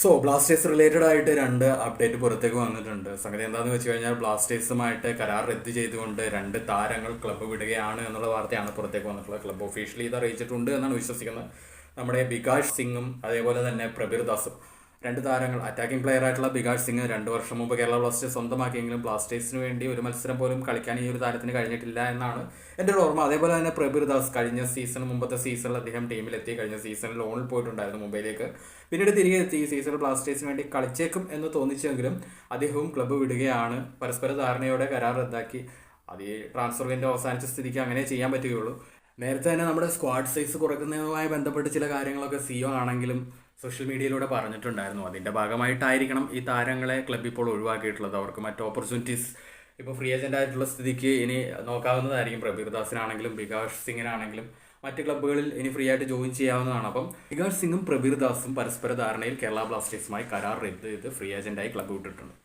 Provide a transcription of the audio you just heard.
So Blasters related ആയിട്ട് രണ്ട് update പുറത്തേക്ക് വന്നിട്ടുണ്ട്. സംഗതി എന്താണെന്ന് വെച്ച് കഴിഞ്ഞാൽ ബ്ലാസ്റ്റേഴ്സുമായിട്ട് കരാർ റദ്ദ് ചെയ്തുകൊണ്ട് രണ്ട് താരങ്ങൾ ക്ലബ്ബ് വിടുകയാണ് എന്നുള്ള വാർത്തയാണ് പുറത്തേക്ക് വന്നിട്ടുള്ളത്. ക്ലബ്ബ് ഒഫീഷ്യലി ഇത് അറിയിച്ചിട്ടുണ്ട് എന്നാണ് വിശ്വസിക്കുന്നത്. നമ്മുടെ ബികാഷ് സിംഗും അതേപോലെ തന്നെ പ്രബീർ ദാസും. രണ്ട് താരങ്ങൾ. അറ്റാക്കിംഗ് പ്ലെയർ ആയിട്ടുള്ള ബികാഷ് സിംഗ് രണ്ട് വർഷം മുമ്പ് കേരള ബ്ലാസ്റ്റേഴ്സ് സ്വന്തമാക്കിയെങ്കിലും ബ്ലാസ്റ്റേഴ്സിന് വേണ്ടി ഒരു മത്സരം പോലും കളിക്കാൻ ഈ ഒരു താരത്തിന് കഴിഞ്ഞിട്ടില്ല എന്നാണ് എന്റെ ഒരു ഓർമ്മ. അതേപോലെ തന്നെ പ്രബീർ ദാസ് കഴിഞ്ഞ സീസൺ മുമ്പത്തെ സീസണിൽ അദ്ദേഹം ടീമിലെത്തി കഴിഞ്ഞ സീസണിൽ ലോണിൽ പോയിട്ടുണ്ടായിരുന്നു മുംബൈയിലേക്ക്. പിന്നീട് തിരികെ എത്തി. ഈ സീസണിൽ ബ്ലാസ്റ്റേഴ്സിന് വേണ്ടി കളിച്ചേക്കും എന്ന് തോന്നിച്ചെങ്കിലും അദ്ദേഹവും ക്ലബ്ബ് വിടുകയാണ്. പരസ്പര ധാരണയോടെ കരാർ റദ്ദാക്കി. അത് ഈ ട്രാൻസ്ഫർ വിൻഡോ അവസാനിച്ച സ്ഥിതിക്ക് അങ്ങനെ ചെയ്യാൻ പറ്റുകയുള്ളൂ. നേരത്തെ തന്നെ നമ്മുടെ സ്ക്വാഡ് സൈസ് കുറയ്ക്കുന്നതുമായി ബന്ധപ്പെട്ട് ചില കാര്യങ്ങളൊക്കെ സിഒ ആണെങ്കിലും സോഷ്യൽ മീഡിയയിലൂടെ പറഞ്ഞിട്ടുണ്ടായിരുന്നു. അതിന്റെ ഭാഗമായിട്ടായിരിക്കണം ഈ താരങ്ങളെ ക്ലബ് ഇപ്പോൾ ഒഴിവാക്കിയിട്ടുള്ളത്. അവർക്ക് മറ്റ് ഓപ്പർച്യൂണിറ്റീസ് ഇപ്പോൾ ഫ്രീ ഏജന്റ് ആയിട്ടുള്ള സ്ഥിതിക്ക് ഇനി നോക്കാവുന്നതായിരിക്കും. പ്രബീർ ദാസിനാണെങ്കിലും ബികാഷ് സിംഗിനാണെങ്കിലും മറ്റ് ക്ലബ്ബുകളിൽ ഇനി ഫ്രീ ആയിട്ട് ജോയിൻ ചെയ്യാവുന്നതാണ്. അപ്പം ബികാഷ് സിംഗും പ്രബീർ ദാസും പരസ്പര ധാരണയിൽ കേരള ബ്ലാസ്റ്റേഴ്സുമായി കരാർ റദ്ദ് ചെയ്ത് ഫ്രീ ഏജന്റായി ക്ലബ്ബ് വിട്ടിട്ടുണ്ട്.